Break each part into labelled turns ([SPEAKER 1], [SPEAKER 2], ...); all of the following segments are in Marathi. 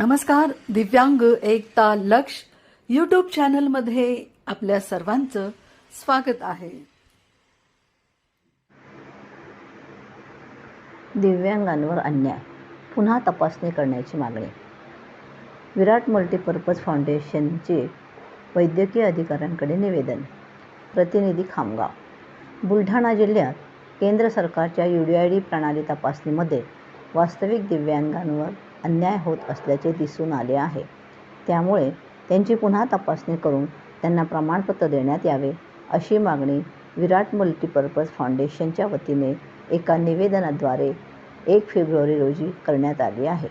[SPEAKER 1] नमस्कार दिव्यांग एकता लक्ष यूट्यूब चॅनलमध्ये आपल्या सर्वांचं स्वागत आहे.
[SPEAKER 2] दिव्यांगांवर अन्याय. पुन्हा तपासणी करण्याची मागणी. विराट मल्टीपर्पज फाउंडेशनचे वैद्यकीय अधिकाऱ्यांकडे निवेदन. प्रतिनिधी खामगाव. बुलढाणा जिल्ह्यात केंद्र सरकारच्या यू डी आय डी प्रणाली तपासणीमध्ये वास्तविक दिव्यांगांवर अन्याय होत असल्याचे दिसून आले आहे. त्यामुळे त्यांची पुन्हा तपासणी करून त्यांना प्रमाणपत्र देण्यात यावे अशी मागणी विराट मल्टीपर्पज फाउंडेशनच्या वतीने एका निवेदनाद्वारे एक फेब्रुवारी रोजी करण्यात आली आहे.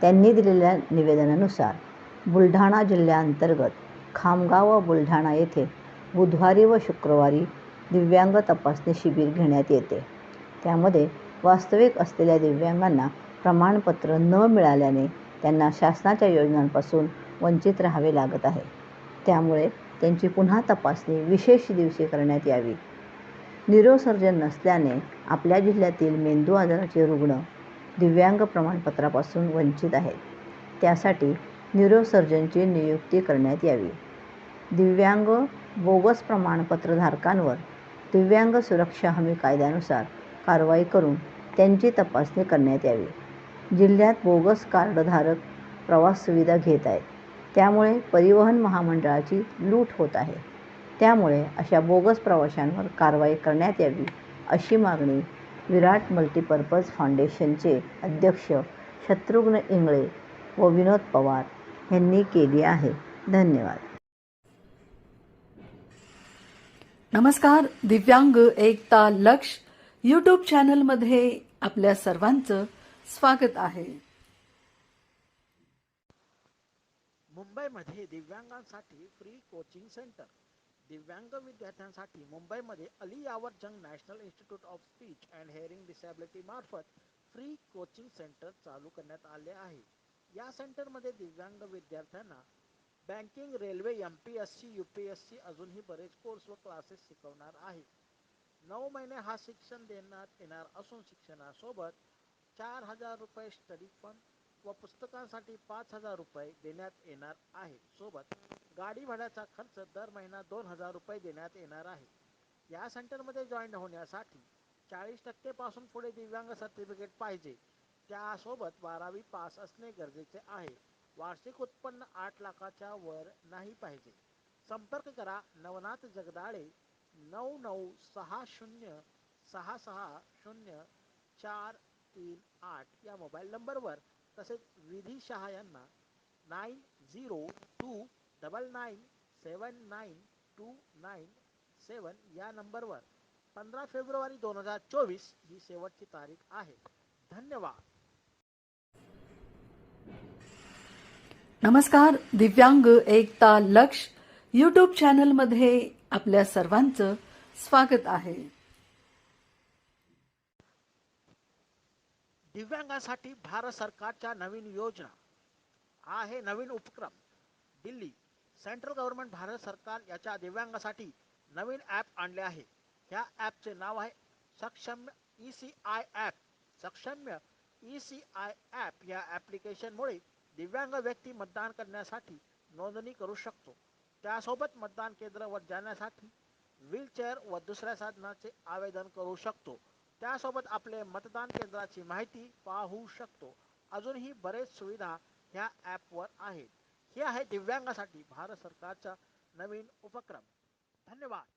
[SPEAKER 2] त्यांनी दिलेल्या निवेदनानुसार बुलढाणा जिल्ह्याअंतर्गत खामगाव व बुलढाणा येथे बुधवारी व शुक्रवारी दिव्यांग तपासणी शिबिर घेण्यात येते. त्यामध्ये वास्तविक असलेल्या दिव्यांगांना प्रमाणपत्र न मिळाल्याने त्यांना शासनाच्या योजनांपासून वंचित राहावे लागत आहे. त्यामुळे त्यांची पुन्हा तपासणी विशेष दिवशी करण्यात यावी. न्यूरोसर्जन नसल्याने आपल्या जिल्ह्यातील मेंदू आजाराचे रुग्ण दिव्यांग प्रमाणपत्रापासून वंचित आहेत. त्यासाठी न्यूरोसर्जनची नियुक्ती करण्यात यावी. दिव्यांग बोगस प्रमाणपत्रधारकांवर दिव्यांग सुरक्षा हमी कायद्यानुसार कारवाई करून त्यांची तपासणी करण्यात यावी. जिल्ह्यात बोगस कार्डधारक प्रवास सुविधा घेत आहेत. त्यामुळे परिवहन महामंडळाची लूट होत आहे. त्यामुळे अशा बोगस प्रवाशांवर कारवाई करण्यात यावी अशी मागणी विराट मल्टीपर्पज फाउंडेशनचे अध्यक्ष शत्रुघ्न इंगळे व विनोद पवार यांनी केली आहे. धन्यवाद.
[SPEAKER 1] नमस्कार दिव्यांग एकता लक्ष यूट्यूब चॅनलमध्ये आपल्या सर्वांचं स्वागत आहे.
[SPEAKER 3] मुंबईमध्ये दिव्यांगांसाठी फ्री कोचिंग सेंटर दिव्यांग विद्यार्थ्यांसाठी मुंबईमध्ये Ali Yavar Jung national institute of speech and hearing disability मार्फत फ्री कोचिंग सेंटर चालू करण्यात आले आहे. या सेंटरमध्ये दिव्यांग विद्यार्थ्यांना banking railway M P S C U P S C अजूनही बरेच कोर्स व क्लासेस शिकवणार आहे. नऊ महिने हा शिक्षण देण्यात येणार असून शिक्षणासोबत चार हजार रुपये स्टडी फंड व पुस्तकांसाठी पाच हजार रुपये देण्यात येणार आहे सोबत गाडी भाड्याचा खर्च दर महिना दोन हजार रुपये देण्यात येणार आहे. या सेंटरमध्ये जॉईन होण्यासाठी चाळीस टक्केपासून पुढे दिव्यांग सर्टिफिकेट पाहिजे. त्यासोबत बारावी पास असणे गरजेचे आहे. वार्षिक उत्पन्न आठ लाखाच्या वर नाही पाहिजे. संपर्क करा नवनाथ जगदाळे नऊ नऊ सहा शून्य सहा सहा शून्य चार तीन आठ या मोबाईल नंबरवर तसेच विधी शहा यांना nine zero two double nine seven nine two nine seven या नंबरवर पंधरा फेब्रुवारी दोन हजार चोवीस ही शेवटची तारीख आहे. धन्यवाद.
[SPEAKER 1] नमस्कार दिव्यांग एकता लक्ष यूट्यूब चॅनलमध्ये आपल्या सर्वांचं स्वागत आहे.
[SPEAKER 3] दिव्यांगासाठी भारत सरकारच्या नवीन योजना आहे नवीन उपक्रम. दिल्ली सेंट्रल गव्हर्नमेंट भारत सरकार याच्या दिव्यांगासाठी नवीन ॲप आणले आहे. ह्या ॲपचे नाव आहे Saksham E C I app Saksham E C I app या ॲप्लिकेशनमुळे दिव्यांग व्यक्ती मतदान करण्यासाठी नोंदणी करू शकतो. त्यासोबत मतदान केंद्रावर जाण्यासाठी व्हीलचेअर व दुसऱ्या साधनाचे आवेदन करू शकतो. त्यासोबत आपले मतदान केंद्राची माहिती पाहू शकतो. अजूनही बरेच सुविधा ह्या ॲपवर आहेत. हे आहे दिव्यांगासाठी भारत सरकारचा नवीन उपक्रम. धन्यवाद.